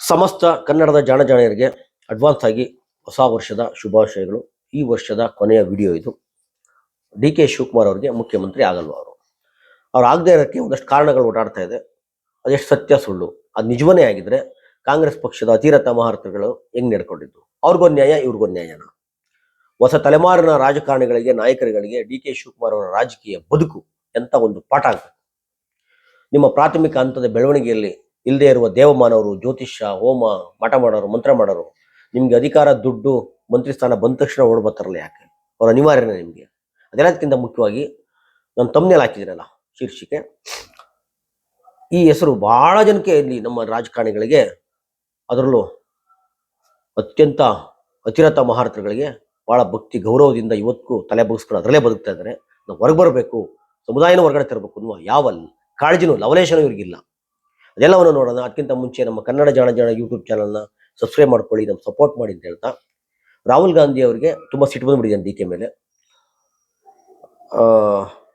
ಸಮಸ್ತ ಕನ್ನಡದ ಜಾಣಜಾಣಿಯರಿಗೆ ಅಡ್ವಾನ್ಸ್ ಆಗಿ ಹೊಸ ವರ್ಷದ ಶುಭಾಶಯಗಳು. ಈ ವರ್ಷದ ಕೊನೆಯ ವಿಡಿಯೋ ಇದು. ಡಿ ಕೆ ಶಿವಕುಮಾರ್ ಅವರಿಗೆ ಮುಖ್ಯಮಂತ್ರಿ ಆಗಲ್ವ ಅವರು? ಅವ್ರು ಆಗದೇ ಇರೋಕ್ಕೆ ಒಂದಷ್ಟು ಕಾರಣಗಳು ಓಡಾಡ್ತಾ ಇದೆ. ಅದೆಷ್ಟು ಸತ್ಯ ಸುಳ್ಳು? ಅದು ನಿಜವನೇ ಆಗಿದ್ರೆ ಕಾಂಗ್ರೆಸ್ ಪಕ್ಷದ ಅತಿರಥ ಮಹಾರಥಗಳು ಹೆಂಗ್ ನಡ್ಕೊಂಡಿದ್ದು? ಅವ್ರಿಗೊಂದು ನ್ಯಾಯ ಇವ್ರಿಗೊಂದು ನ್ಯಾಯನ ಹೊಸ ತಲೆಮಾರಿನ ರಾಜಕಾರಣಿಗಳಿಗೆ, ನಾಯಕರುಗಳಿಗೆ ಡಿ ಕೆ ಶಿವಕುಮಾರ್ ಅವರ ರಾಜಕೀಯ ಬದುಕು ಎಂತ ಒಂದು ಪಾಠ ಆಗಬೇಕು. ನಿಮ್ಮ ಪ್ರಾಥಮಿಕ ಹಂತದ ಬೆಳವಣಿಗೆಯಲ್ಲಿ ಇಲ್ಲದೆ ಇರುವ ದೇವಮಾನವರು ಜ್ಯೋತಿಷ್ಯ ಹೋಮ, ಮಠ ಮಾಡೋರು, ಮಂತ್ರ ಮಾಡೋರು, ನಿಮ್ಗೆ ಅಧಿಕಾರ, ದುಡ್ಡು, ಮಂತ್ರಿ ಸ್ಥಾನ ಬಂದ ತಕ್ಷಣ ಓಡ್ಬತ್ತಾರಲ್ಲ ಯಾಕೆ? ಅವ್ರ ಅನಿವಾರ್ಯನೇ ನಿಮಗೆ. ಅದೆಲ್ಲದಕ್ಕಿಂತ ಮುಖ್ಯವಾಗಿ ನಾನು ತಮ್ಮನೇಲಿ ಹಾಕಿದ್ದೀನಲ್ಲ ಶೀರ್ಷಿಕೆ. ಈ ಹೆಸರು ಬಹಳ ಜನಕ್ಕೆ ಇಲ್ಲಿ ನಮ್ಮ ರಾಜಕಾರಣಿಗಳಿಗೆ, ಅದರಲ್ಲೂ ಅತ್ಯಂತ ಅತಿರಥ ಮಹಾರಥಗಳಿಗೆ ಬಹಳ ಭಕ್ತಿ, ಗೌರವದಿಂದ ಇವತ್ತಿಗೂ ತಲೆ ಬಗ್ಸ್ಕೊಂಡು ಅದರಲ್ಲೇ ಬದುಕ್ತಾ ಇದ್ದಾರೆ. ನಾವು ಹೊರಗೆ ಬರಬೇಕು, ಸಮುದಾಯನ ಹೊರಗಡೆ ತರಬೇಕು ಅನ್ನುವ ಯಾವ ಕಾಳಜಿನೂ ಲವಲೇಶನೂ ಇವ್ರಿಗಿಲ್ಲ. ಅದೆಲ್ಲವನ್ನು ನೋಡೋಣ. ಅದಕ್ಕಿಂತ ಮುಂಚೆ ನಮ್ಮ ಕನ್ನಡ ಜಾಣ ಜಾಣ ಯೂಟ್ಯೂಬ್ ಚಾನಲ್ನ ಸಬ್ಸ್ಕ್ರೈಬ್ ಮಾಡ್ಕೊಳ್ಳಿ ನಮ್ಮ ಸಪೋರ್ಟ್ ಮಾಡಿ ಅಂತ ಹೇಳ್ತಾ. ರಾಹುಲ್ ಗಾಂಧಿ ಅವರಿಗೆ ತುಂಬ ಸಿಟ್ಟು ಬಂದ್ಬಿಟ್ಟಿದೆ ಡಿ ಕೆ ಮೇಲೆ.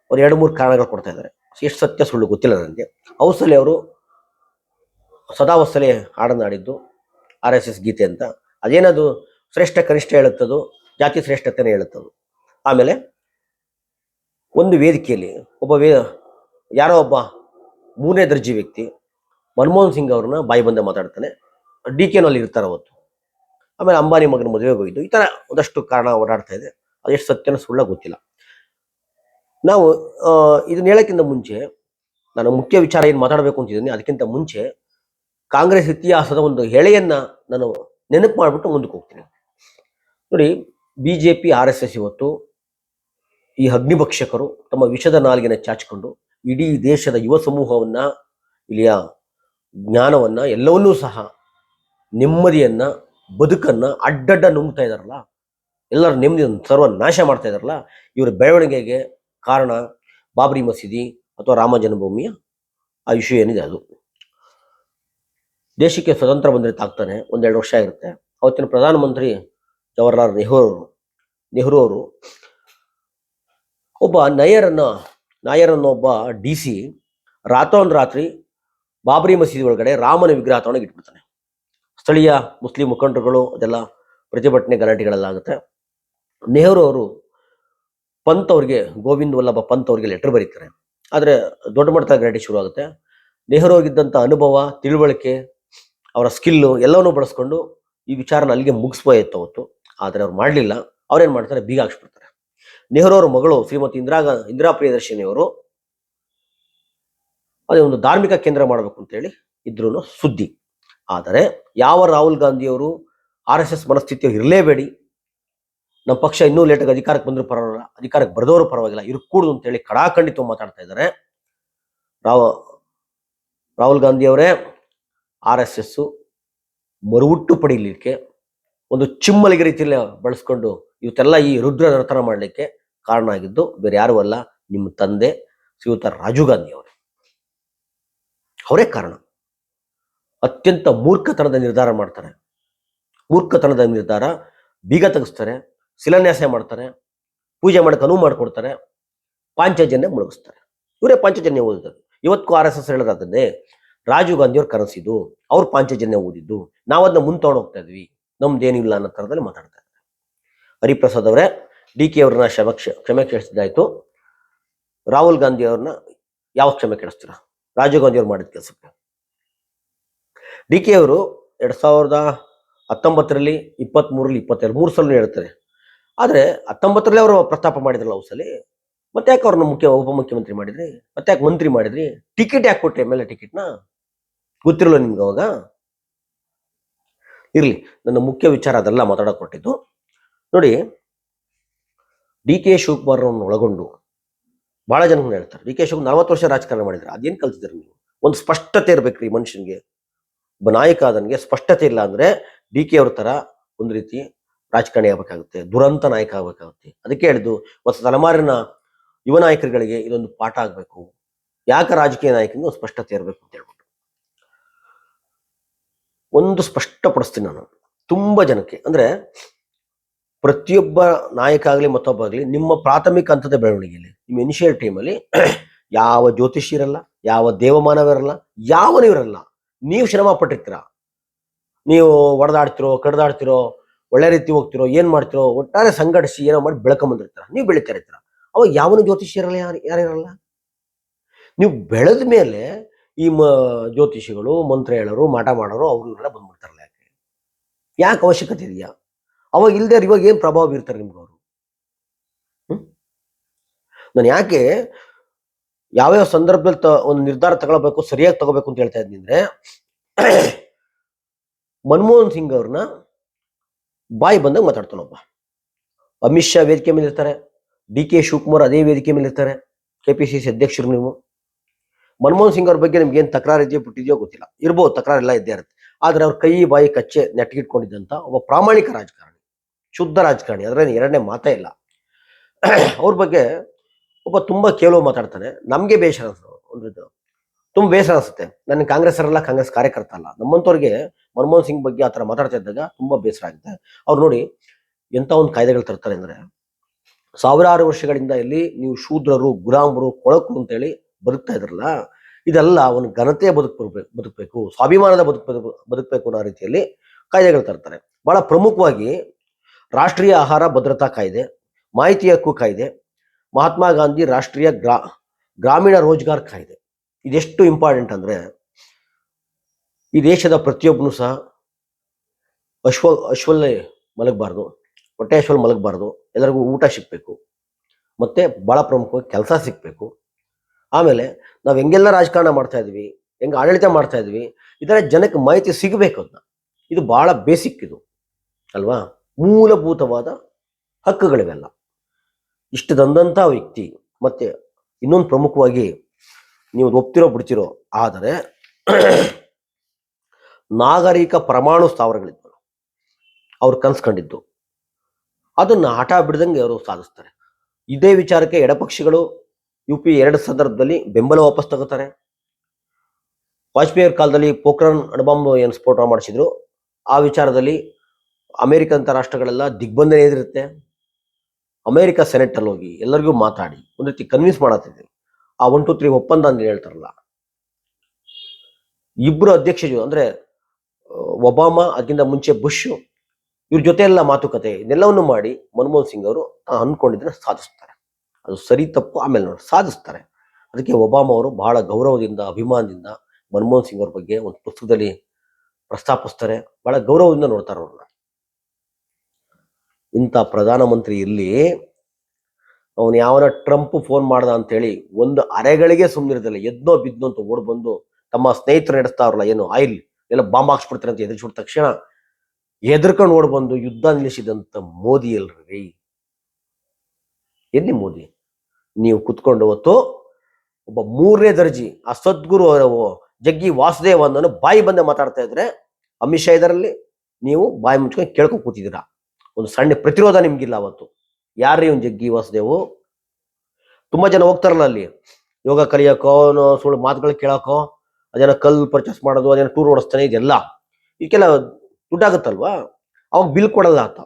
ಅವ್ರು ಎರಡು ಮೂರು ಕಾರಣಗಳು ಕೊಡ್ತಾ ಇದ್ದಾರೆ. ಎಷ್ಟು ಸತ್ಯ ಸುಳ್ಳು ಗೊತ್ತಿಲ್ಲ ನನಗೆ. ಔಸಲಿ ಅವರು ಸದಾ ವತ್ಸಲೆ ಹಾಡನ್ನಾಡಿದ್ದು ಆರ್ ಎಸ್ ಎಸ್ ಗೀತೆ ಅಂತ. ಅದೇನದು ಶ್ರೇಷ್ಠ ಕನಿಷ್ಠ ಹೇಳುತ್ತದು, ಜಾತಿ ಶ್ರೇಷ್ಠತೆನೇ ಹೇಳುತ್ತದು. ಆಮೇಲೆ ಒಂದು ವೇದಿಕೆಯಲ್ಲಿ ಒಬ್ಬ ವೇ, ಯಾರೋ ಒಬ್ಬ ಮೂರನೇ ದರ್ಜೆ ವ್ಯಕ್ತಿ ಮನಮೋಹನ್ ಸಿಂಗ್ ಅವ್ರನ್ನ ಬಾಯಿ ಬಂದೆ ಮಾತಾಡ್ತಾನೆ. ಡಿ ಕೆನಲ್ಲಿ ಇರ್ತಾರೆ ಅವತ್ತು. ಆಮೇಲೆ ಅಂಬಾನಿ ಮಗನ ಮದುವೆಗೆ ಹೋಗಿದ್ದು. ಈ ಥರ ಒಂದಷ್ಟು ಕಾರಣ ಓಡಾಡ್ತಾ ಇದೆ. ಅದೆಷ್ಟು ಸತ್ಯನ ಸುಳ್ಳ ಗೊತ್ತಿಲ್ಲ. ನಾವು ಇದನ್ನ ಹೇಳೋಕ್ಕಿಂತ ಮುಂಚೆ, ನಾನು ಮುಖ್ಯ ವಿಚಾರ ಏನು ಮಾತಾಡಬೇಕು ಅಂತಿದ್ದೀನಿ. ಅದಕ್ಕಿಂತ ಮುಂಚೆ, ಕಾಂಗ್ರೆಸ್ ಇತಿಹಾಸದ ಒಂದು ಹೆಳೆಯನ್ನು ನಾನು ನೆನಪು ಮಾಡಿಬಿಟ್ಟು ಮುಂದಕ್ಕೆ ಹೋಗ್ತೀನಿ. ನೋಡಿ, B J P, R S S ಇವತ್ತು ಈ ಅಗ್ನಿಭಕ್ಷಕರು ತಮ್ಮ ವಿಷದ ನಾಲಿಗೆನ ಚಾಚಿಕೊಂಡು ಇಡೀ ದೇಶದ ಯುವ ಸಮೂಹವನ್ನು ಇಲ್ಲಿಯ ಜ್ಞಾನವನ್ನ ಎಲ್ಲವನ್ನೂ ಸಹ ನೆಮ್ಮದಿಯನ್ನ, ಬದುಕನ್ನ ಅಡ್ಡಡ್ಡ ನುಂಗ್ತಾ ಇದ್ದಾರಲ್ಲ ಎಲ್ಲರ ನೆಮ್ಮದಿಯನ್ನು ಸರ್ವ ನಾಶ ಮಾಡ್ತಾ ಇದ್ದಾರಲ್ಲ ಇವರ ಬೆಳವಣಿಗೆಗೆ ಕಾರಣ ಬಾಬರಿ ಮಸೀದಿ ಅಥವಾ ರಾಮ ಜನ್ಮಭೂಮಿಯ ಆ ವಿಷಯ ಏನಿದೆ ಅದು. ದೇಶಕ್ಕೆ ಸ್ವತಂತ್ರ ಬಂದ್ರೆ ತಾಗ್ತಾನೆ, ಒಂದೆರಡು ವರ್ಷ ಆಗಿರುತ್ತೆ. ಅವತ್ತಿನ ಪ್ರಧಾನಮಂತ್ರಿ ಜವಾಹರ್ಲಾಲ್ ನೆಹರು ಅವರು ನೆಹರು ಅವರು ಒಬ್ಬ ನಯರನ್ನ, ನಾಯರನ್ನು ಒಬ್ಬ ಡಿ ಸಿ ರಾತ್ರಿ ಬಾಬರಿ ಮಸೀದಿ ಒಳಗಡೆ ರಾಮನ ವಿಗ್ರಹ ತಗೊಂಡೋಗಿ ಇಟ್ಬಿಡ್ತಾನೆ. ಸ್ಥಳೀಯ ಮುಸ್ಲಿಂ ಮುಖಂಡರುಗಳು ಅದೆಲ್ಲ ಪ್ರತಿಭಟನೆ ಗಲಾಟೆಗಳೆಲ್ಲ ಆಗುತ್ತೆ. ನೆಹರು ಅವರು ಪಂತ್ ಅವ್ರಿಗೆ, ಗೋವಿಂದ್ ವಲ್ಲಭ ಪಂತ್ ಅವ್ರಿಗೆ ಲೆಟರ್ ಬರೀತಾರೆ. ಆದರೆ ದೊಡ್ಡ ಮಟ್ಟದ ಗಲಾಟೆ ಶುರು ಆಗುತ್ತೆ. ನೆಹರು ಅವ್ರಿಗಿದ್ದಂಥ ಅನುಭವ, ತಿಳುವಳಿಕೆ, ಅವರ ಸ್ಕಿಲ್ಲು ಎಲ್ಲವನ್ನೂ ಬಳಸ್ಕೊಂಡು ಈ ವಿಚಾರನ ಅಲ್ಲಿಗೆ ಮುಗಿಸ್ಬೋಯಿತ್ತು ಅವತ್ತು. ಆದರೆ ಅವ್ರು ಮಾಡಲಿಲ್ಲ. ಅವ್ರೇನು ಮಾಡ್ತಾರೆ? ಬೀಗ ಹಾಕ್ಸ್ಬಿಡ್ತಾರೆ. ನೆಹರು ಅವ್ರ ಮಗಳು ಶ್ರೀಮತಿ ಇಂದಿರಾ ಇಂದಿರಾ ಪ್ರಿಯದರ್ಶಿನಿ ಅವರು ಅದೇ ಒಂದು ಧಾರ್ಮಿಕ ಕೇಂದ್ರ ಮಾಡಬೇಕು ಅಂತೇಳಿ ಇದ್ರೂ ಸುದ್ದಿ. ಆದರೆ ಯಾವ ರಾಹುಲ್ ಗಾಂಧಿಯವರು ಆರ್ ಎಸ್ ಎಸ್ ಮನಸ್ಥಿತಿ ಇರಲೇಬೇಡಿ. ನಮ್ಮ ಪಕ್ಷ ಇನ್ನೂ ಲೇಟಾಗಿ ಅಧಿಕಾರಕ್ಕೆ ಬಂದರೂ ಪರವಾಗಿಲ್ಲ, ಅಧಿಕಾರಕ್ಕೆ ಬರೆದವರು ಪರವಾಗಿಲ್ಲ, ಇರಕೂಡುದು ಅಂತೇಳಿ ಕಡಾಖಂಡಿತ ಮಾತಾಡ್ತಾ ಇದ್ದಾರೆ. ರಾವ್, ರಾಹುಲ್ ಗಾಂಧಿ ಅವರೇ ಆರ್ ಎಸ್ ಎಸ್ಸು ಮರುಹುಟ್ಟು ಪಡೀಲಿಕ್ಕೆ, ಒಂದು ಚಿಮ್ಮಲಿಗೆ ರೀತಿಯಲ್ಲಿ ಬಳಸ್ಕೊಂಡು ಇವತ್ತೆಲ್ಲ ಈ ರುದ್ರ ನರ್ತನ ಮಾಡಲಿಕ್ಕೆ ಕಾರಣ ಆಗಿದ್ದು, ಬೇರೆ ಯಾರೂ ಅಲ್ಲ, ನಿಮ್ಮ ತಂದೆ ಶ್ರೀಯುತ ರಾಜೀವ್ ಗಾಂಧಿ ಅವರೇ ಅವರೇ ಕಾರಣ. ಅತ್ಯಂತ ಮೂರ್ಖತನದ ನಿರ್ಧಾರ ಮಾಡ್ತಾರೆ. ಮೂರ್ಖತನದ ನಿರ್ಧಾರ, ಬೀಗ ತೆಗೆಸ್ತಾರೆ, ಶಿಲಾನ್ಯಾಸ ಮಾಡ್ತಾರೆ, ಪೂಜೆ ಮಾಡಕ್ಕೆ ಅನುವು ಮಾಡಿಕೊಡ್ತಾರೆ, ಪಾಂಚಜನ್ಯ ಮುಳುಗಿಸ್ತಾರೆ. ಇವರೇ ಪಾಂಚಜನ್ಯ ಓದಿದ್ದಾರೆ ಇವತ್ತು ಆರ್ ಎಸ್ ಎಸ್ ಹೇಳೋದಾದ್ರೆ, ರಾಜೀವ್ ಗಾಂಧಿ ಅವ್ರು ಕನಸಿದ್ದು ಅವ್ರು ಪಾಂಚಜನ್ಯ ಓದಿದ್ದು ನಾವು ಅದನ್ನ ತಗೊಂಡು ಹೋಗ್ತಾ ಇದ್ವಿ, ನಮ್ದೇನಿಲ್ಲ ಅನ್ನೋ ಥರದಲ್ಲಿ ಮಾತಾಡ್ತಾ ಇದ್ದಾರೆ. ಹರಿಪ್ರಸಾದ್ ಅವರೇ ಡಿ ಕೆ ಅವ್ರನ್ನ ಕ್ಷಮೆ ಕ್ಷ- ಕ್ಷಮೆ ಕೇಳಿಸಿದ್ದಾಯ್ತು. ರಾಹುಲ್ ಗಾಂಧಿ ಅವ್ರನ್ನ ಯಾವ ಕ್ಷಮೆ ಕೇಳಿಸ್ತೀರಾ? ರಾಜೀವ್ ಗಾಂಧಿ ಅವ್ರು ಮಾಡಿದ ಕೆಲಸಕ್ಕೆ. ಡಿ ಕೆ ಅವರು ಎರಡ್ ಸಾವಿರದ ಹತ್ತೊಂಬತ್ತರಲ್ಲಿ ಇಪ್ಪತ್ತ್ಮೂರರಲ್ಲಿ ಇಪ್ಪತ್ತೆರಡು, ಮೂರು ಸಲ ಹೇಳ್ತಾರೆ. ಆದರೆ ಹತ್ತೊಂಬತ್ತರಲ್ಲಿ ಅವರು ಪ್ರಸ್ತಾಪ ಮಾಡಿದ್ರಲ್ಲ ಸಲ, ಮತ್ತೆ ಯಾಕೆ ಅವ್ರನ್ನ ಮುಖ್ಯ, ಉಪಮುಖ್ಯಮಂತ್ರಿ ಮಾಡಿದ್ರಿ? ಮತ್ತೆ ಯಾಕೆ ಮಂತ್ರಿ ಮಾಡಿದ್ರಿ? ಟಿಕೆಟ್ ಯಾಕೆ ಕೊಟ್ರಿ ಎಂ ಎಲ್ ಎ ಟಿಕೆಟ್ನ? ಗೊತ್ತಿರಲ್ಲ ನಿಮ್ಗೆ ಅವಾಗ? ಇರ್ಲಿ, ನನ್ನ ಮುಖ್ಯ ವಿಚಾರ ಅದೆಲ್ಲ ಮಾತಾಡಕ್ ಕೊಟ್ಟಿದ್ದು. ನೋಡಿ, ಡಿ ಕೆ ಶಿವಕುಮಾರ್ ಅವ್ರನ್ನ ಒಳಗೊಂಡು ಬಹಳ ಜನ ಹೇಳ್ತಾರೆ. ಡಿ ಕೆ ಶಿವಕುಮಾರ್ ನಲವತ್ತು ವರ್ಷ ರಾಜಕಾರಣ ಮಾಡಿದ್ರೆ ಅದೇನ್ ಕಲ್ತಿದ್ದೀರಿ ನೀವು? ಒಂದು ಸ್ಪಷ್ಟತೆ ಇರ್ಬೇಕ್ರಿ ಮನುಷ್ಯನಿಗೆ. ಒಬ್ಬ ನಾಯಕ ಆದನಿಗೆ ಸ್ಪಷ್ಟತೆ ಇಲ್ಲ ಅಂದ್ರೆ ಡಿ ಕೆ ಅವ್ರ ತರ ಒಂದು ರೀತಿ ರಾಜಕಾರಣಿ ಆಗ್ಬೇಕಾಗುತ್ತೆ, ದುರಂತ ನಾಯಕ ಆಗ್ಬೇಕಾಗುತ್ತೆ. ಅದಕ್ಕೆ ಹೇಳಿದ್ದು, ಹೊಸ ತಲೆಮಾರಿನ ಯುವ ನಾಯಕರುಗಳಿಗೆ ಇದೊಂದು ಪಾಠ ಆಗ್ಬೇಕು. ಯಾಕೆ ರಾಜಕೀಯ ನಾಯಕನಿಗೆ ಒಂದು ಸ್ಪಷ್ಟತೆ ಇರಬೇಕು ಅಂತ ಹೇಳ್ಬಿಟ್ಟು. ಒಂದು ಸ್ಪಷ್ಟಪಡಿಸ್ತೀನಿ ನಾನು. ತುಂಬಾ ಜನಕ್ಕೆ. ಅಂದ್ರೆ ಪ್ರತಿಯೊಬ್ಬ ನಾಯಕ ಆಗಲಿ ಮತ್ತೊಬ್ಬ ಆಗಲಿ ನಿಮ್ಮ ಪ್ರಾಥಮಿಕ ಹಂತದ ಬೆಳವಣಿಗೆಯಲ್ಲಿ, ನಿಮ್ಮ ಇನಿಷಿಯಲ್ ಟೈಮಲ್ಲಿ ಯಾವ ಜ್ಯೋತಿಷಿ ಇರಲ್ಲ ಯಾವ ದೇವಮಾನವಿರಲ್ಲ ಯಾವನೂ ಇರಲ್ಲ ನೀವು ಶ್ರಮ ಪಟ್ಟಿರ್ತೀರ? ನೀವು ಒಡೆದಾಡ್ತಿರೋ, ಕಡ್ದಾಡ್ತಿರೋ, ಒಳ್ಳೆ ರೀತಿ ಹೋಗ್ತಿರೋ, ಏನ್ ಮಾಡ್ತಿರೋ, ಒಟ್ಟಾರೆ ಸಂಘಟಿಸಿ ಏನೋ ಮಾಡಿ ಬೆಳ್ಕೊಂಬಂದಿರ್ತಾರ ನೀವು ಬೆಳಿತಾ ಇರ್ತೀರ? ಅವಾಗ ಯಾವನು ಜ್ಯೋತಿಷಿ ಇರಲ್ಲ ಯಾರು, ಯಾರಿರಲ್ಲ? ನೀವು ಬೆಳೆದ ಮೇಲೆ ಈ ಮ ಜ್ಯೋತಿಷಿಗಳು ಮಂತ್ರ ಹೇಳೋರು ಮಾಟ ಮಾಡೋರು, ಅವ್ರನ್ನೆಲ್ಲ ಬಂದ್ಬಿಡ್ತಾರಲ್ಲ ಯಾಕೆ? ಯಾಕೆ ಅವಶ್ಯಕತೆ ಇದೆಯಾ? ಅವಾಗ ಇಲ್ದೇ ಇವಾಗ ಏನ್ ಪ್ರಭಾವ ಬೀರ್ತಾರೆ ನಿಮ್ಗೆ ಅವರು ನಾನು ಯಾಕೆ ಯಾವ್ಯಾವ ಸಂದರ್ಭದಲ್ಲಿ ತ, ಒಂದು ನಿರ್ಧಾರ ತಗೊಳ್ಬೇಕು, ಸರಿಯಾಗಿ ತಗೋಬೇಕು ಅಂತ ಹೇಳ್ತಾ ಇದ್ದೀನಿ ಅಂದ್ರೆ, ಮನಮೋಹನ್ ಸಿಂಗ್ ಅವ್ರನ್ನ ಬಾಯಿ ಬಂದಾಗ ಮಾತಾಡ್ತಾನೊಬ್ಬ ಅಮಿತ್ ಶಾ ವೇದಿಕೆ ಮೇಲೆ ಇರ್ತಾರೆ, ಡಿ ಕೆ ಶಿವಕುಮಾರ್ ಅದೇ ವೇದಿಕೆ ಮೇಲೆ ಇರ್ತಾರೆ, ಕೆ ಪಿ ಸಿ ಸಿ ಅಧ್ಯಕ್ಷರು ನೀವು. ಮನಮೋಹನ್ ಸಿಂಗ್ ಅವ್ರ ಬಗ್ಗೆ ನಿಮ್ಗೆ ಏನು ತಕರಾರು ಇದೆಯೋ ಬಿಟ್ಟಿದೆಯೋ ಗೊತ್ತಿಲ್ಲ. ಇರ್ಬೋದು ತಕರಾರೆಲ್ಲ ಇದ್ದೇ ಇರುತ್ತೆ. ಆದ್ರೆ ಅವ್ರ ಕೈ, ಬಾಯಿ, ಕಚ್ಚೆ ನೆಟ್ಟಗಿಟ್ಕೊಂಡಿದ್ದಂತ ಒಬ್ಬ ಪ್ರಾಮಾಣಿಕ ರಾಜಕಾರಣಿ. ಶುದ್ಧ ರಾಜಕಾರಣಿ. ಅದರಲ್ಲಿ ಎರಡನೇ ಮಾತೇ ಇಲ್ಲ. ಅವ್ರ ಬಗ್ಗೆ ಒಬ್ಬ ತುಂಬ ಕೇಳುವ ಮಾತಾಡ್ತಾನೆ. ನಮಗೆ ಬೇಸರ ಒಂದು ತುಂಬ ಬೇಸರ ಅನಿಸುತ್ತೆ. ನನ್ನ ಕಾಂಗ್ರೆಸ್ ಅವರೆಲ್ಲ ಕಾಂಗ್ರೆಸ್ ಕಾರ್ಯಕರ್ತ ಅಲ್ಲ. ನಮ್ಮಂಥವ್ರಿಗೆ ಮನಮೋಹನ್ ಸಿಂಗ್ ಬಗ್ಗೆ ಆ ಥರ ಮಾತಾಡ್ತಾ ಇದ್ದಾಗ ತುಂಬಾ ಬೇಸರ ಆಗುತ್ತೆ. ಅವ್ರು ನೋಡಿ ಎಂತ ಒಂದು ಕಾಯ್ದೆಗಳು ತರ್ತಾರೆ ಅಂದ್ರೆ, ಸಾವಿರಾರು ವರ್ಷಗಳಿಂದ ಇಲ್ಲಿ ನೀವು ಶೂದ್ರರು ಗುರಾಮರು ಕೊಳಕು ಅಂತೇಳಿ ಬದುಕ್ತಾ ಇದ್ರಲ್ಲ, ಇದೆಲ್ಲ ಅವನ ಘನತೆಯ ಬದುಕಬೇಕು ಬದುಕಬೇಕು, ಸ್ವಾಭಿಮಾನದ ಬದುಕು ಬದುಕಬೇಕು ಅನ್ನೋ ರೀತಿಯಲ್ಲಿ ಕಾಯ್ದೆಗಳು ತರ್ತಾರೆ. ಬಹಳ ಪ್ರಮುಖವಾಗಿ ರಾಷ್ಟ್ರೀಯ ಆಹಾರ ಭದ್ರತಾ ಕಾಯ್ದೆ, ಮಾಹಿತಿ ಹಕ್ಕು ಕಾಯ್ದೆ, ಮಹಾತ್ಮ ಗಾಂಧಿ ರಾಷ್ಟ್ರೀಯ ಗ್ರಾ, ಗ್ರಾಮೀಣ ರೋಜ್ಗಾರ್ ಕಾಯ್ದೆ. ಇದೆಷ್ಟು ಇಂಪಾರ್ಟೆಂಟ್ ಅಂದರೆ, ಈ ದೇಶದ ಪ್ರತಿಯೊಬ್ಬನು ಸಹ ಅಶ್ವ ಅಶ್ವಲ್ಲೇ ಮಲಗಬಾರ್ದು, ಹೊಟ್ಟೆ ಅಶ್ವಲ್ ಮಲಗಬಾರ್ದು, ಎಲ್ಲರಿಗೂ ಊಟ ಸಿಗಬೇಕು, ಮತ್ತು ಭಾಳ ಪ್ರಮುಖವಾಗಿ ಕೆಲಸ ಸಿಗಬೇಕು. ಆಮೇಲೆ ನಾವು ಹೆಂಗೆಲ್ಲ ರಾಜಕಾರಣ ಮಾಡ್ತಾ ಇದ್ವಿ, ಹೆಂಗೆ ಆಡಳಿತ ಮಾಡ್ತಾ ಇದ್ವಿ, ಇದರ ಜನಕ್ಕೆ ಮಾಹಿತಿ ಸಿಗಬೇಕು ಅದನ್ನ ಇದು ಭಾಳ ಬೇಸಿಕ್ ಇದು, ಅಲ್ವಾ? ಮೂಲಭೂತವಾದ ಹಕ್ಕುಗಳಿವೆಲ್ಲ. ಇಷ್ಟು ತಂದಂಥ ವ್ಯಕ್ತಿ ಮತ್ತೆ ಇನ್ನೊಂದು ಪ್ರಮುಖವಾಗಿ ನೀವು ಒಪ್ತಿರೋ ಬಿಡ್ತಿರೋ ಆದರೆ ನಾಗರಿಕ ಪರಮಾಣು ಸ್ಥಾವರಗಳಿದ್ವು ಅವ್ರು ಕನ್ಸ್ಕೊಂಡಿದ್ದು. ಅದನ್ನ ಹಠ ಬಿಡ್ದಂಗೆ ಅವರು ಸಾಧಿಸ್ತಾರೆ. ಇದೇ ವಿಚಾರಕ್ಕೆ ಎಡಪಕ್ಷಿಗಳು ಯು ಪಿ ಎರಡು ಸಂದರ್ಭದಲ್ಲಿ ಬೆಂಬಲ ವಾಪಸ್ ತಗೋತಾರೆ. ವಾಜಪೇಯಿ ಅವ್ರ ಕಾಲದಲ್ಲಿ ಪೋಖ್ರಾನ್ ಅಣುಬಾಂಬ್ ಏನು ಸ್ಫೋಟ ಮಾಡಿಸಿದ್ರು, ಆ ವಿಚಾರದಲ್ಲಿ ಅಮೆರಿಕ ಅಂತ ರಾಷ್ಟ್ರಗಳೆಲ್ಲ ದಿಗ್ಬಂಧನ ಎದುರುತ್ತೆ ಅಮೆರಿಕ ಸೆನೆಟಲ್ಲಿ ಹೋಗಿ ಎಲ್ಲರಿಗೂ ಮಾತಾಡಿ, ಒಂದು ರೀತಿ ಕನ್ವಿನ್ಸ್ ಮಾಡತ್ತಿದ್ವಿ ಆ ಒನ್ ಟು ತ್ರೀ ಒಪ್ಪಂದ ಅಂತ ಹೇಳ್ತಾರಲ್ಲ. ಇಬ್ರು ಅಧ್ಯಕ್ಷ ಅಂದ್ರೆ ಒಬಾಮಾ ಅದಕ್ಕಿಂತ ಮುಂಚೆ ಬುಷ್, ಇವ್ರ ಜೊತೆ ಎಲ್ಲ ಮಾತುಕತೆ, ಇದೆಲ್ಲವನ್ನು ಮಾಡಿ ಮನಮೋಹನ್ ಸಿಂಗ್ ಅವರು ಅಂದ್ಕೊಂಡಿದ್ದನ್ನು ಸಾಧಿಸ್ತಾರೆ. ಅದು ಸರಿ, ತಪ್ಪು, ಆಮೇಲೆ ನೋಡಿ, ಸಾಧಿಸ್ತಾರೆ. ಅದಕ್ಕೆ ಒಬಾಮಾ ಅವರು ಬಹಳ ಗೌರವದಿಂದ, ಅಭಿಮಾನದಿಂದ ಮನಮೋಹನ್ ಸಿಂಗ್ ಅವ್ರ ಬಗ್ಗೆ ಒಂದು ಪುಸ್ತಕದಲ್ಲಿ ಪ್ರಸ್ತಾಪಿಸ್ತಾರೆ. ಬಹಳ ಗೌರವದಿಂದ ನೋಡ್ತಾರೆ ಅವ್ರನ್ನ. ಇಂಥ ಪ್ರಧಾನಮಂತ್ರಿ ಇಲ್ಲಿ, ಅವನು ಯಾವನ ಟ್ರಂಪ್ ಫೋನ್ ಮಾಡ್ದ ಅಂತೇಳಿ ಒಂದು ಅರೆಗಳಿಗೆ ಸುಮ್ಮನಿರೋದಿಲ್ಲ ಎದ್ನೋ ಬಿದ್ನೋ ಅಂತ ಓಡ್ ಬಂದು ತಮ್ಮ ಸ್ನೇಹಿತರು ನಡೆಸ್ತಾವ್ರಲ್ಲ, ಏನು ಆಯಿಲ್ ಎಲ್ಲ ಬಾಂಬ್ ಹಾಕ್ಸ್ಬಿಡ್ತಾರೆ ಅಂತ ಎದುರಿಸ್ಬಿಟ್ಟ ತಕ್ಷಣ ಎದ್ರಕೊಂಡು ಓಡ್ ಬಂದು ಯುದ್ಧ ನಿಲ್ಲಿಸಿದಂತ ಮೋದಿ ಅಲ್ರಿ ಎಲ್ಲಿ ಮೋದಿ? ನೀವು ಕುತ್ಕೊಂಡು ಹೊತ್ತು ಒಬ್ಬ ಮೂರನೇ ದರ್ಜಿ ಆ ಸದ್ಗುರು ಜಗ್ಗಿ ವಾಸುದೇವ ಅನ್ನೋನು ಬಾಯಿ ಬಂದೆ ಮಾತಾಡ್ತಾ ಇದ್ರೆ, ಅಮಿತ್ ಶಾ ಇದರಲ್ಲಿ ನೀವು ಬಾಯಿ ಮುಚ್ಕೊಂಡು ಕೇಳ್ಕೊಂಡು ಕೂತಿದ್ದೀರಾ? ಒಂದು ಸಣ್ಣ ಪ್ರತಿರೋಧ ನಿಮ್ಗಿಲ್ಲ ಅವತ್ತು. ಯಾರ್ರೀ ಒಂದು ಜಗ್ಗಿ ವಾಸುದೇವು? ತುಂಬಾ ಜನ ಹೋಗ್ತಾರಲ್ಲ ಅಲ್ಲಿ. ಯೋಗ ಕಲಿಯೋಕೋ ಅವನು ಸುಳ್ಳು ಮಾತುಗಳು ಕೇಳೋಕೋ ಅದೇನೋ ಕಲ್ಲು ಪರ್ಚೇಸ್ ಮಾಡೋದು, ಅದೇನೋ ಟೂರ್ ಓಡಿಸ್ತಾನೆ ಇದೆಲ್ಲ. ಇದಕ್ಕೆಲ್ಲ ದುಡ್ಡಾಗುತ್ತಲ್ವಾ? ಅವಾಗ ಬಿಲ್ ಕೊಡಲ್ಲ ಆತ.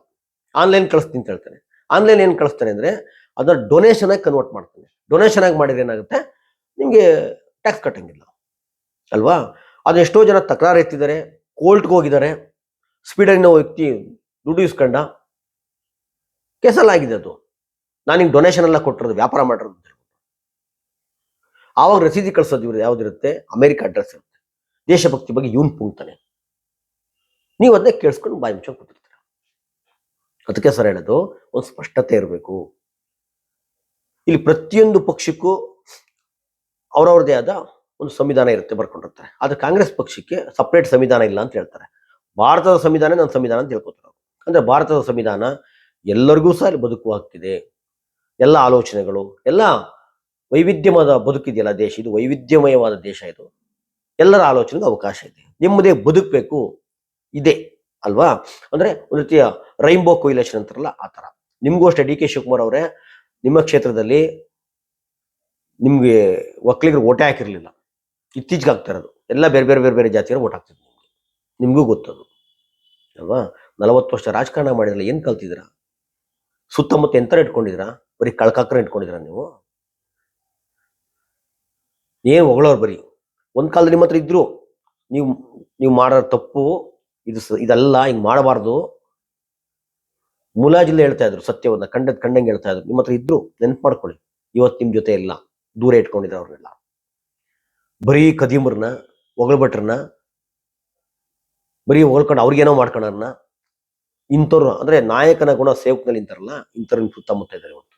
ಆನ್ಲೈನ್ ಕಳಿಸ್ತೀನಿ ಅಂತ ಹೇಳ್ತಾನೆ. ಆನ್ಲೈನ್ ಏನು ಕಳಿಸ್ತಾನೆ ಅಂದರೆ, ಅದನ್ನ ಡೊನೇಷನ್ ಆಗಿ ಕನ್ವರ್ಟ್ ಮಾಡ್ತಾನೆ. ಡೊನೇಷನ್ ಆಗಿ ಮಾಡಿದ್ರೆ ಏನಾಗುತ್ತೆ? ನಿಮಗೆ ಟ್ಯಾಕ್ಸ್ ಕಟ್ಟಂಗಿಲ್ಲ ಅಲ್ವಾ? ಅದು ಎಷ್ಟೋ ಜನ ತಕರಾರು ಎತ್ತಿದ್ದಾರೆ ಕೋರ್ಟ್ಗೆ ಹೋಗಿದ್ದಾರೆ. ಸ್ಪೀಡಲ್ಲಿ ವ್ಯಕ್ತಿ ದುಡ್ಡು ಇಸ್ಕೊಂಡ ಕೆಸಲ್ ಆಗಿದೆ ಅದು. ನಾನು ಹಿಂಗೆ ಡೊನೇಷನ್ ಎಲ್ಲ ಕೊಟ್ಟಿರೋದು, ವ್ಯಾಪಾರ ಮಾಡಿರೋದು ಆವಾಗ ರಸೀದಿ ಕಳ್ಸೋದು ಇವ್ರದ್ದು ಯಾವ್ದಿರುತ್ತೆ? ಅಮೆರಿಕ ಅಡ್ರೆಸ್ ಇರುತ್ತೆ. ದೇಶಭಕ್ತಿ ಬಗ್ಗೆ ಇವನ್ ಪುಂಗ್ತಾನೆ ನೀವು ಅದನ್ನೇ ಕೇಳಿಸ್ಕೊಂಡು ಬಾಯಿ ಮುಂಚೆ ಕೂತಿರ್ತೀರ. ಅದಕ್ಕೆ ಸರ್ ಹೇಳೋದು, ಒಂದು ಸ್ಪಷ್ಟತೆ ಇರಬೇಕು. ಇಲ್ಲಿ ಪ್ರತಿಯೊಂದು ಪಕ್ಷಕ್ಕೂ ಅವರವ್ರದೇ ಆದ ಒಂದು ಸಂವಿಧಾನ ಇರುತ್ತೆ ಬರ್ಕೊಂಡಿರ್ತಾರೆ. ಆದ್ರೆ ಕಾಂಗ್ರೆಸ್ ಪಕ್ಷಕ್ಕೆ ಸಪ್ರೇಟ್ ಸಂವಿಧಾನ ಇಲ್ಲ ಅಂತ ಹೇಳ್ತಾರೆ. ಭಾರತದ ಸಂವಿಧಾನ ನನ್ನ ಸಂವಿಧಾನ ಅಂತ ಹೇಳ್ಕೊತಾರೆ. ಅಂದ್ರೆ ಭಾರತದ ಸಂವಿಧಾನ ಎಲ್ಲರಿಗೂ ಸಹ ಬದುಕು ಆಗ್ತಿದೆ. ಎಲ್ಲ ಆಲೋಚನೆಗಳು, ಎಲ್ಲ ವೈವಿಧ್ಯಮಯದ ಬದುಕಿದೆಯಲ್ಲ ದೇಶ, ಇದು ವೈವಿಧ್ಯಮಯವಾದ ದೇಶ ಇದು. ಎಲ್ಲರ ಆಲೋಚನೆಗೂ ಅವಕಾಶ ಇದೆ. ನಿಮ್ಮದೇ ಬದುಕಬೇಕು ಇದೆ, ಅಲ್ವಾ? ಅಂದ್ರೆ ಒಂದು ರೀತಿಯ ರೈನ್ಬೋ ಕೊಯ್ಲೇಷನ್ ಅಂತಾರಲ್ಲ ಆ ಥರ. ನಿಮಗೂ ಅಷ್ಟೇ, ಡಿ ಕೆ ಶಿವಕುಮಾರ್ ಅವರೇ, ನಿಮ್ಮ ಕ್ಷೇತ್ರದಲ್ಲಿ ನಿಮಗೆ ಒಕ್ಕಲಿಗರು ಓಟೆ ಹಾಕಿರಲಿಲ್ಲ. ಇತ್ತೀಚೆಗೆ ಆಗ್ತಾ ಇರೋದು. ಎಲ್ಲ ಬೇರೆ ಬೇರೆ ಬೇರೆ ಬೇರೆ ಜಾತಿಯವರು ಓಟ್ ಹಾಕ್ತಿದ್ರು ನಿಮಗೆ. ನಿಮಗೂ ಗೊತ್ತದು. ಅಲ್ವಾ? ನಲವತ್ತು ವರ್ಷ ರಾಜಕಾರಣ ಮಾಡಿದ್ರಲ್ಲ ಏನ್ ಕಲ್ತಿದ್ದೀರಾ? ಸುತ್ತಮುತ್ತ ಎಂತರ ಇಟ್ಕೊಂಡಿದ್ದೀರಾ? ಬರೀ ಕಳ್ಕಾಕ್ರ ಇಟ್ಕೊಂಡಿದ್ದೀರಾ ನೀವು? ಏನ್ ಹೊಗಳವ್ರು ಬರೀ? ಒಂದ್ ಕಾಲದಲ್ಲಿ ನಿಮ್ಮ ಹತ್ರ ಇದ್ರು. ನೀವು ನೀವು ಮಾಡೋ ತಪ್ಪು, ಇದು ಇದೆಲ್ಲ ಹಿಂಗ್ ಮಾಡಬಾರ್ದು. ಮುಲಾಜಿಲ್ಲ ಹೇಳ್ತಾ ಇದ್ರು ಸತ್ಯವನ್ನ, ಕಂಡದ್ ಕಂಡಂಗೆ ಹೇಳ್ತಾ ಇದ್ರು. ನಿಮ್ಮ ಹತ್ರ ಇದ್ರು, ನೆನ್ಪು ಮಾಡ್ಕೊಳ್ಳಿ. ಇವತ್ತು ನಿಮ್ ಜೊತೆ ಇಲ್ಲ. ದೂರ ಇಟ್ಕೊಂಡಿದ್ರು ಅವ್ರನ್ನೆಲ್ಲ. ಬರೀ ಕದೀಮರ್ನ ಹೊಗಳಬಟ್ರನ್ನ ಬರೀ ಹೊಗಳ್ಕೊಂಡು ಅವ್ರಿಗೇನೋ ಮಾಡ್ಕೊಂಡವ್ರನ್ನ ಇಂಥವ್ರು ಅಂದ್ರೆ ನಾಯಕನ ಗುಣ ಸೇವಕನಲ್ಲಿ ಇಂತಾರಲ್ಲ ಇಂಥವ್ರನ್ನ ಸುತ್ತಮುತ್ತ ಇದ್ದಾರೆ ಇವತ್ತು.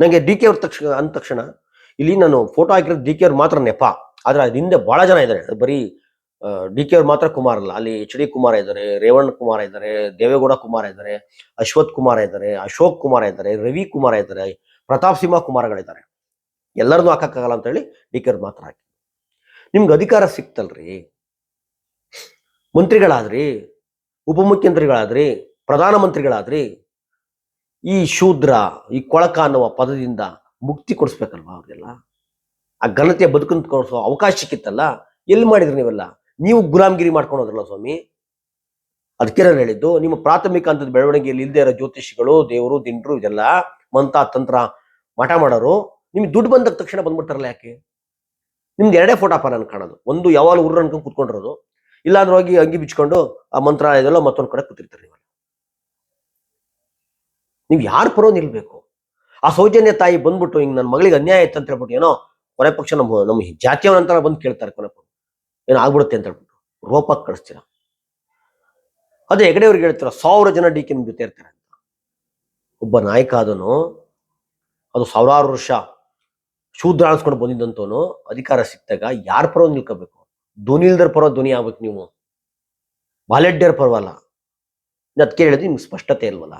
ನಂಗೆ ಡಿ ಕೆ ಅವ್ರ ತಕ್ಷಣ ಅಂದ ತಕ್ಷಣ ಇಲ್ಲಿ ನಾನು ಫೋಟೋ ಹಾಕಿರೋ ಡಿ ಕೆ ಅವ್ರು ಮಾತ್ರ ನೆಪ. ಆದ್ರೆ ಅದ್ರ ಹಿಂದೆ ಬಹಳ ಜನ ಇದ್ದಾರೆ ಬರೀ ಡಿ ಕೆ ಅವ್ರು ಮಾತ್ರ ಕುಮಾರ್ ಅಲ್ಲ. ಅಲ್ಲಿ ಎಚ್ ಡಿ ಕುಮಾರ್ ಇದ್ದಾರೆ ರೇವಣ್ಣ ಕುಮಾರ್ ಇದ್ದಾರೆ ದೇವೇಗೌಡ ಕುಮಾರ್ ಇದ್ದಾರೆ ಅಶ್ವಥ್ ಕುಮಾರ್ ಇದ್ದಾರೆ ಅಶೋಕ್ ಕುಮಾರ್ ಇದ್ದಾರೆ ರವಿ ಕುಮಾರ್ ಇದ್ದಾರೆ ಪ್ರತಾಪ್ ಸಿಂಹ ಕುಮಾರ್ಗಳಿದ್ದಾರೆ ಎಲ್ಲರನ್ನೂ ಹಾಕಕ್ಕಾಗಲ್ಲ ಅಂತ ಹೇಳಿ ಡಿ ಕೆ ಅವ್ರು ಮಾತ್ರ ಹಾಕಿ. ನಿಮ್ಗೆ ಅಧಿಕಾರ ಸಿಕ್ತಲ್ರಿ. ಮಂತ್ರಿಗಳಾದ್ರಿ ಉಪಮುಖ್ಯಮಂತ್ರಿಗಳಾದ್ರಿ ಪ್ರಧಾನಮಂತ್ರಿಗಳಾದ್ರಿ, ಈ ಶೂದ್ರ, ಈ ಕೊಳಕ ಅನ್ನುವ ಪದದಿಂದ ಮುಕ್ತಿ ಕೊಡಿಸ್ಬೇಕಲ್ವಾ ಅವ್ರಿಗೆಲ್ಲ? ಆ ಘನತೆ ಬದುಕಂತ ಕೊಡಿಸೋ ಅವಕಾಶ ಸಿಕ್ಕಿತ್ತಲ್ಲ? ಎಲ್ಲಿ ಮಾಡಿದ್ರಿ ನೀವೆಲ್ಲ? ನೀವು ಗುಲಾಮಗಿರಿ ಮಾಡ್ಕೊಂಡು ಹೋದ್ರಲ್ಲ ಸ್ವಾಮಿ? ಅದಕ್ಕೆ ನಾನು ಹೇಳಿದ್ದು, ನಿಮ್ಮ ಪ್ರಾಥಮಿಕ ಹಂತದ ಬೆಳವಣಿಗೆಯಲ್ಲಿ ಇಲ್ಲದೆ ಇರೋ ಜ್ಯೋತಿಷಿಗಳು, ದೇವರು, ದಿಂಡ್ರು, ಇದೆಲ್ಲ ಮಂತ ತಂತ್ರ, ಮಠ ಮಾಡೋರು, ನಿಮ್ಗೆ ದುಡ್ಡು ಬಂದ ತಕ್ಷಣ ಬಂದ್ಬಿಡ್ತಾರಲ್ಲ ಯಾಕೆ? ನಿಮ್ದು ಎರಡೇ ಫೋಟೋ ನಾನು ಕಾಣೋದು. ಒಂದು ಯಾವಾಗ ಊರು ಅನ್ಕೊಂಡು ಕುತ್ಕೊಂಡಿರೋದು. ಇಲ್ಲಾಂದ್ರೆ ಹೋಗಿ ಅಂಗಿ ಬಿಚ್ಕೊಂಡು ಆ ಮಂತ್ರ ಮತ್ತೊಂದು ಕಡೆ ಕೂತಿರ್ತಾರೆ ನೀವು. ನೀವು ಯಾರ ಪರೋ ನಿಲ್ಬೇಕು? ಆ ಸೌಜನ್ಯ ತಾಯಿ ಬಂದ್ಬಿಟ್ಟು ಹಿಂಗ್ ನನ್ನ ಮಗಳಿಗೆ ಅನ್ಯಾಯ ಆಯ್ತು ಅಂತ ಹೇಳ್ಬಿಟ್ಟು ಏನೋ ಕೊನೆ ಪಕ್ಷ ನಮ್ಮ ನಮ್ಮ ಜಾತಿಯವನಂತ ಬಂದು ಕೇಳ್ತಾರೆ ಕೊನೆ ಏನೋ ಆಗ್ಬಿಡುತ್ತೆ ಅಂತ ಹೇಳ್ಬಿಟ್ಟು ರೋಪಕ್ಕೆ ಕಳಿಸ್ತೀರ? ಅದೇ ಹೆಗಡೆಯವ್ರಿಗೆ ಹೇಳ್ತೀರ, ಸಾವಿರ ಜನ ಡಿ ಕೆ ಜೊತೆ ಇರ್ತಾರೆ ಅಂತ. ಒಬ್ಬ ನಾಯಕ ಆದನು ಅದು ಸಾವಿರಾರು ವರ್ಷ ಶೂದ್ರ ಅನ್ಸ್ಕೊಂಡು ಬಂದಿದ್ದಂತವನು ಅಧಿಕಾರ ಸಿಕ್ತಾಗ ಯಾರ ಪರವಾಗಿ ನಿಲ್ಕೋಬೇಕು? ಧ್ವನಿ ಇಲ್ದರ್ ಪರ ಧ್ವನಿ ಆಗ್ಬೇಕು ನೀವು. ಬಾಲೆಡ್ಡರ್ ಪರವಲ್ಲ. ಅದಕ್ಕೆ ಹೇಳಿದ್ರೆ ನಿಮ್ಗೆ ಸ್ಪಷ್ಟತೆ ಇಲ್ವಲ್ಲ.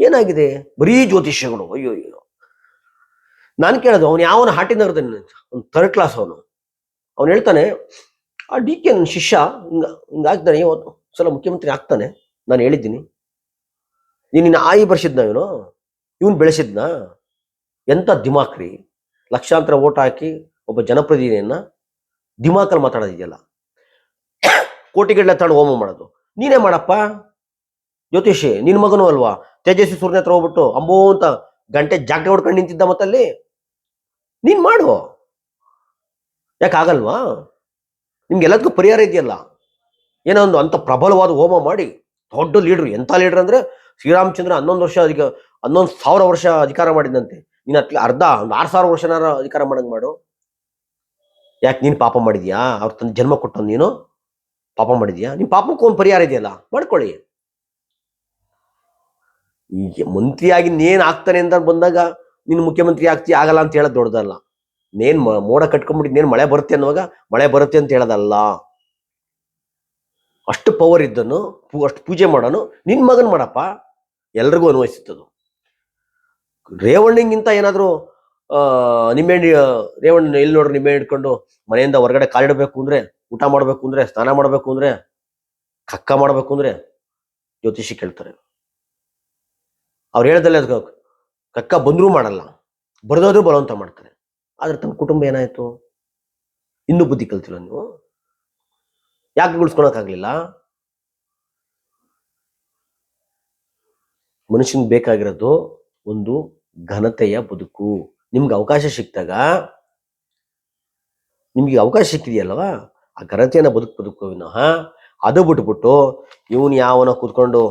ಏನಾಗಿದೆ? ಬರೀ ಜ್ಯೋತಿಷ್ಯಗಳು. ಅಯ್ಯೋ ಅಯ್ಯೋ. ನಾನು ಕೇಳೋದು, ಅವನು ಯಾವನ ಹಾಟಿನಗರದ ಒಂದು ಥರ್ಡ್ ಕ್ಲಾಸ್ ಅವನು ಅವನು. ಹೇಳ್ತಾನೆ, ಆ ಡಿ ಕೆ ನನ್ನ ಶಿಷ್ಯ, ಹಿಂಗ ಹಿಂಗಾಗ್ತಾನೆ ಸಲ ಮುಖ್ಯಮಂತ್ರಿ ಆಗ್ತಾನೆ, ನಾನು ಹೇಳಿದ್ದೀನಿ. ನೀನು ಆಯಿ ಬರ್ಸಿದ್ನ ಇವನು? ಇವನು ಬೆಳೆಸಿದ್ನ? ಎಂತ ದಿಮಾಕ್ರಿ? ಲಕ್ಷಾಂತರ ಓಟ್ ಹಾಕಿ ಒಬ್ಬ ಜನಪ್ರತಿನಿಧಿಯನ್ನ ದಿಮಾಕಲ್ಲಿ ಮಾತಾಡೋದಿದೆಯಲ್ಲ? ಕೋಟಿಗಟ್ಟಲೆ ತಗೊಂಡು ಹೋಮ ಮಾಡೋದು. ನೀನೇ ಮಾಡಪ್ಪ. ಜ್ಯೋತಿಷಿ ನಿನ್ನ ಮಗನೂ ಅಲ್ವಾ? ತೇಜಸ್ವಿ ಸೂರ್ಯನ ಹತ್ರ ಹೋಗ್ಬಿಟ್ಟು ಅಂಬೋ ಅಂತ ಗಂಟೆ ಜಾಗಟೆ ಹೊಡ್ಕೊಂಡು ನಿಂತಿದ್ದ ಮತ್ತಲ್ಲಿ? ನೀನ್ ಮಾಡು. ಯಾಕಾಗಲ್ವಾ ನಿಮ್ಗೆ ಎಲ್ಲದಕ್ಕೂ ಪರಿಹಾರ ಇದೆಯಲ್ಲ? ಏನೋ ಒಂದು ಅಂತ ಪ್ರಬಲವಾದ ಹೋಮ ಮಾಡಿ, ದೊಡ್ಡ ಲೀಡ್ರು. ಎಂಥ ಲೀಡ್ರ್ ಅಂದ್ರೆ ಶ್ರೀರಾಮಚಂದ್ರ ಹನ್ನೊಂದು ವರ್ಷ ಅಧಿಕ, ಹನ್ನೊಂದು ಸಾವಿರ ವರ್ಷ ಅಧಿಕಾರ ಮಾಡಿದಂತೆ ನೀನು ಅರ್ಧ, ಒಂದು ಆರು ಸಾವಿರ ವರ್ಷನಾರ ಅಧಿಕಾರ ಮಾಡಂಗೆ ಮಾಡು. ಯಾಕೆ ನೀನು ಪಾಪ ಮಾಡಿದ್ಯಾ? ಅವ್ರ ತನ್ನ ಜನ್ಮ ಕೊಟ್ಟು ನೀನು ಪಾಪ ಮಾಡಿದ್ಯಾ? ನಿಮ್ಮ ಪಾಪಕ್ಕೂ ಒಂದು ಪರಿಹಾರ ಇದೆಯಲ್ಲ, ಮಾಡ್ಕೊಳ್ಳಿ. ಈಗ ಮಂತ್ರಿಯಾಗಿ ನೇನ್ ಆಗ್ತಾನೆ ಅಂತ ಬಂದಾಗ ನೀನು ಮುಖ್ಯಮಂತ್ರಿ ಆಗ್ತಿ, ಆಗಲ್ಲ ಅಂತ ಹೇಳೋದು ದೊಡ್ಡದಲ್ಲ. ನೇನ್ ಮೋಡ ಕಟ್ಕೊಂಡ್ಬಿಟ್ಟು ನೇನ್ ಮಳೆ ಬರುತ್ತೆ ಅನ್ನುವಾಗ ಮಳೆ ಬರುತ್ತೆ ಅಂತ ಹೇಳೋದಲ್ಲ. ಅಷ್ಟು ಪವರ್ ಇದ್ದನು ಅಷ್ಟು ಪೂಜೆ ಮಾಡೋನು ನಿನ್ನ ಮಗನ್ ಮಾಡಪ್ಪ? ಎಲ್ರಿಗೂ ಅನ್ವಯಿಸುತ್ತದು. ರೇವಣ್ಣಿಗಿಂತ ಏನಾದರೂ ನಿಂಬೆಹಣ್ಣು ರೇವಣ್ಣ ಎಲ್ಲಿ ನೋಡ್ರಿ ನಿಂಬೆ ಇಟ್ಕೊಂಡು ಮನೆಯಿಂದ ಹೊರಗಡೆ ಕಾಲಿಡಬೇಕು ಅಂದ್ರೆ, ಊಟ ಮಾಡ್ಬೇಕು ಅಂದ್ರೆ, ಸ್ನಾನ ಮಾಡ್ಬೇಕು ಅಂದ್ರೆ, ಕಕ್ಕ ಮಾಡಬೇಕು ಅಂದ್ರೆ ಜ್ಯೋತಿಷಿ ಕೇಳ್ತಾರೆ. ಅವ್ರು ಹೇಳ್ದಲ್ಲೇ ಕಕ್ಕ ಬಂದರೂ ಮಾಡಲ್ಲ, ಬರ್ದೋದ್ರು ಬಲವಂತ ಮಾಡ್ತಾರೆ. ಆದ್ರೆ ತಮ್ಮ ಕುಟುಂಬ ಏನಾಯ್ತು? ಇನ್ನೂ ಬುದ್ಧಿ ಕಲ್ತಿಲ್ಲ ನೀವು? ಯಾಕೆ ಉಳಿಸ್ಕೊಳಕ್ಕಾಗ್ಲಿಲ್ಲ ಮನುಷ್ಯನ್ ಬೇಕಾಗಿರೋದು ಒಂದು ಘನತೆಯ ಬದುಕು. ನಿಮ್ಗೆ ಅವಕಾಶ ಸಿಕ್ಕಿದಾಗ, ನಿಮ್ಗೆ ಅವಕಾಶ ಸಿಕ್ಕಿದೆಯಲ್ವಾ ಆ ಘನತೆಯನ್ನು ಬದುಕು ಬದುಕು ಅದು ಬಿಟ್ಬಿಟ್ಟು ಇವನು ಯಾವನ ಕೂತ್ಕೊಂಡು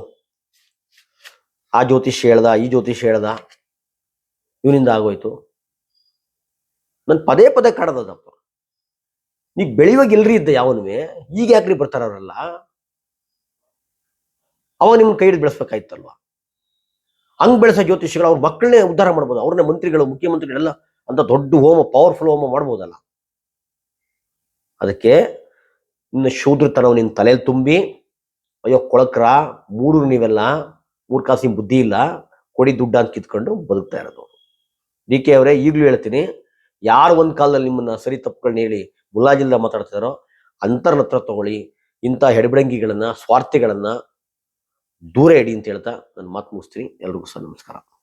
ಆ ಜ್ಯೋತಿಷ್ ಹೇಳ್ದ, ಈ ಜ್ಯೋತಿಷ್ ಹೇಳ್ದ, ಇವನಿಂದ ಆಗೋಯ್ತು. ನನ್ನ ಪದೇ ಪದೇ ಕಾಡದಪ್ಪ ನೀವು ಬೆಳೆಯುವಾಗ ಎಲ್ರಿ ಇದ್ದ ಯಾವನುವೆ, ಈಗ ಯಾಕ್ರಿ ಬರ್ತಾರ ಅವರೆಲ್ಲ ಅವ ನಿಮ್ನ ಕೈ ಹಿಡಿದು ಬೆಳೆಸ್ಬೇಕಾಯ್ತಲ್ವಾ? ಹಂಗ್ ಬೆಳೆಸೋ ಜ್ಯೋತಿಷಿಗಳು ಅವ್ರ ಮಕ್ಕಳನ್ನೇ ಉದ್ಧಾರ ಮಾಡ್ಬೋದು, ಅವ್ರನ್ನ ಮಂತ್ರಿಗಳು, ಮುಖ್ಯಮಂತ್ರಿಗಳೆಲ್ಲ ಅಂತ ದೊಡ್ಡ ಹೋಮ ಪವರ್ಫುಲ್ ಹೋಮ ಮಾಡ್ಬೋದಲ್ಲ. ಅದಕ್ಕೆ ಇನ್ನು ಶೂದ್ರತನವು ನಿನ್ನ ತಲೆಯಲ್ಲಿ ತುಂಬಿ, ಅಯ್ಯೋ ಕೊಳಕ್ರ ಮೂರು ನೀವೆಲ್ಲ ಮೂರ್ ಕಾಸಿನ ಬುದ್ಧಿ ಇಲ್ಲ, ಕೊಡಿ ದುಡ್ಡು ಅಂತ ಕಿತ್ಕೊಂಡು ಬದುಕ್ತಾ ಇರೋದು. ಡಿ ಕೆ ಅವರೇ, ಈಗಲೂ ಹೇಳ್ತೀನಿ, ಯಾರು ಒಂದು ಕಾಲದಲ್ಲಿ ನಿಮ್ಮನ್ನ ಸರಿ ತಪ್ಪುಗಳನ್ನ ಹೇಳಿ ಮುಲಾಜಿಲ್ದ ಮಾತಾಡ್ತಿದಾರೋ ಅಂತರ್ನ ಹತ್ರ ತಗೊಳ್ಳಿ, ಇಂಥ ಹೆಡಬಿಡಂಗಿಗಳನ್ನ ಸ್ವಾರ್ಥಿಗಳನ್ನ ದೂರ ಇಡಿ ಅಂತ ಹೇಳ್ತಾ ನಾನು ಮಾತು ಮುಗಿಸ್ತೀನಿ. ಎಲ್ರಿಗೂ ಸಹ ನಮಸ್ಕಾರ.